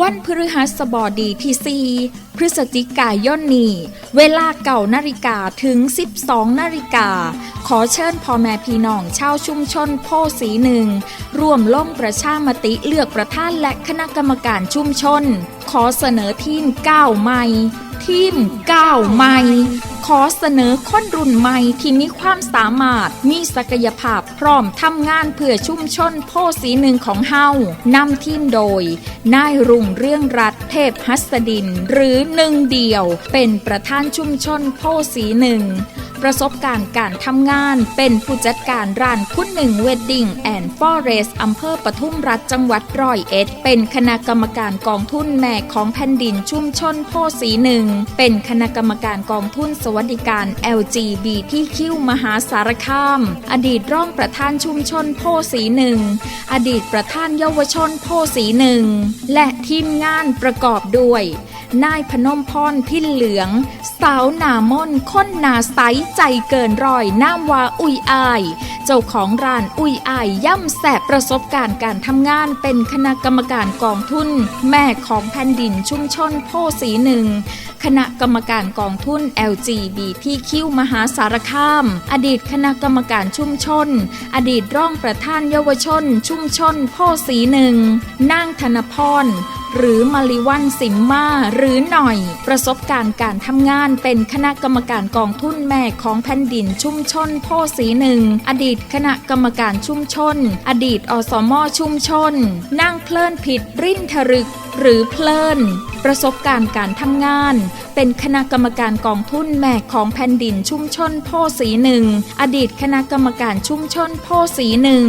วันพฤหัสบดีที่ 4 พฤศจิกายนนี้ เวลาเก่านาฬิกาถึง 12 นาฬิกา ขอเชิญพ่อแม่พี่น้องชาวชุมชนโพสีหนึ่ง ร่วมล่มประชามติเลือกประธานและคณะกรรมการชุมชน ขอเสนอทีม 9 ใหม่ ทีม 9 ใหม่ ขอเสนอคนรุ่นใหม่ที่มีความสามารถ มีศักยภาพพร้อมทำงานเพื่อชุมชนโพสีหนึ่งของเฮานำทีมโดย นายรุ่งเรื่องรัฐเทพหัสดิน หรือหนึ่งเดียว เป็นประธานชุมชนโพสีหนึ่งประสบการณ์การทำงาน เป็นผู้จัดการร้านคุณหนึ่งเวดดิ้งแอนด์ฟอเรสอำเภอปทุมรัฐจังหวัดร้อยเอ็ด เป็นคณะกรรมการกองทุนแม่ของแผ่นดินชุมชนโพสีหนึ่ง เป็นคณะกรรมการกองทุนสวัสดิการ LGBTQ มหาสารคาม อดีตร่องประธานชุมชนโพสีหนึ่ง อดีตประธานเยาวชนโพสีหนึ่ง และทีมงานประกอบด้วย นายพนมพรพินเหลือง สาวหนามนค้นนาใสใจเกินร้อยน้ำวาอุยอาย เจ้าของร้านอุยอายย่ำแสบประสบการณ์การทำงานเป็นคณะกรรมการกองทุน แม่ของแผ่นดินชุมชนโพสีหนึ่งคณะกรรมการกองทุน LGBTQ มหาสารคาม อดีตคณะกรรมการชุมชน อดีตร่องประธานเยาวชน ชุมชนโพสีหนึ่งนางธนพรหรือมาริวันสิมมาหรือหน่อย ประสบการณ์การทำงานเป็นคณะกรรมการกองทุนแม่ของแผ่นดินชุมชนโพสีหนึ่ง อดีตคณะกรรมการชุมชน อดีตอสมอชุมชน นั่งเพลินผิดริ้นทรึก หรือเพลินประสบการณ์การทำงาน เป็นคณะกรรมการกองทุนแม่ของแผ่นดินชุมชนโพสีหนึ่ง อดีตคณะกรรมการชุมชนโพสีหนึ่ง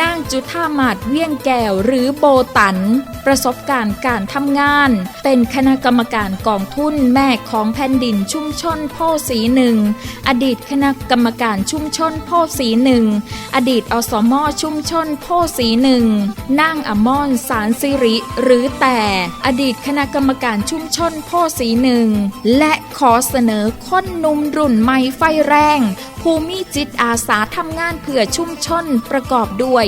นางจุธามาศเวียงแก้วหรือโบตัน ประสบการณ์การทำงาน เป็นคณะกรรมการกองทุนแม่ของแผ่นดินชุมชนโพสีหนึ่ง อดีตคณะกรรมการชุมชนโพสีหนึ่ง อดีตอสมอชุ่มชนโพสีหนึ่งนั่งอมอนสารสิริ หรือแต่อดีตคณะกรรมการชุ่มชนโพสีหนึ่งและขอเสนอค้นนุ่มรุ่นใหม่ไฟแรง ภูมิจิตอาสาทำงานเพื่อชุมชนประกอบด้วย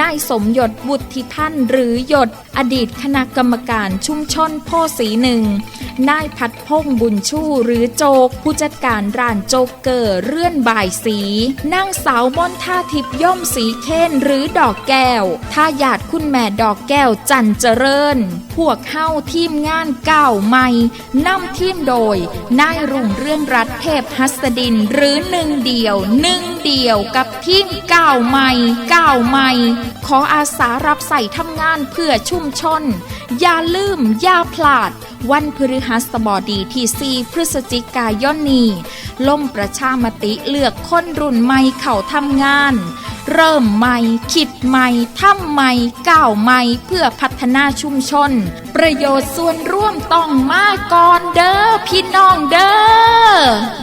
นายสมยศบุตรทิพันหรือหยดอดีตคณะกรรมการชุมชนโพสีหนึ่งนายพัดพงบุญชูหรือโจก ผู้จัดการร้านโจกเกอร์เรื่อนบ่ายสีนางสาวมนท่าทิพย์ย่อมสีเคนหรือดอกแก้วท่าหยาดคุณแม่ดอกแก้วจันเจริญ พวกเฮาทีมงานเก่าใหม่นำทีมโดย นายรุ่งเรื่องรัตน์เทพหัสดินหรือหนึ่งเดียวหนึ่งเดียวกับทีมเก่าวใหม่ก่าวใหม่ ขออาสารับใส่ทำงานเพื่อชุมชน อย่าลืม อย่าพลาด วันพฤหัสบดีที่ 4 พฤศจิกายนนี้ล่มประชามติเลือกคนรุ่นใหม่เข้าทำงาน เริ่มใหม่คิดใหม่ทำใหม่ก้าวใหม่เพื่อพัฒนาชุมชน ประโยชน์ส่วนร่วมต้องมาก่อนเด้อพี่น้องเด้อ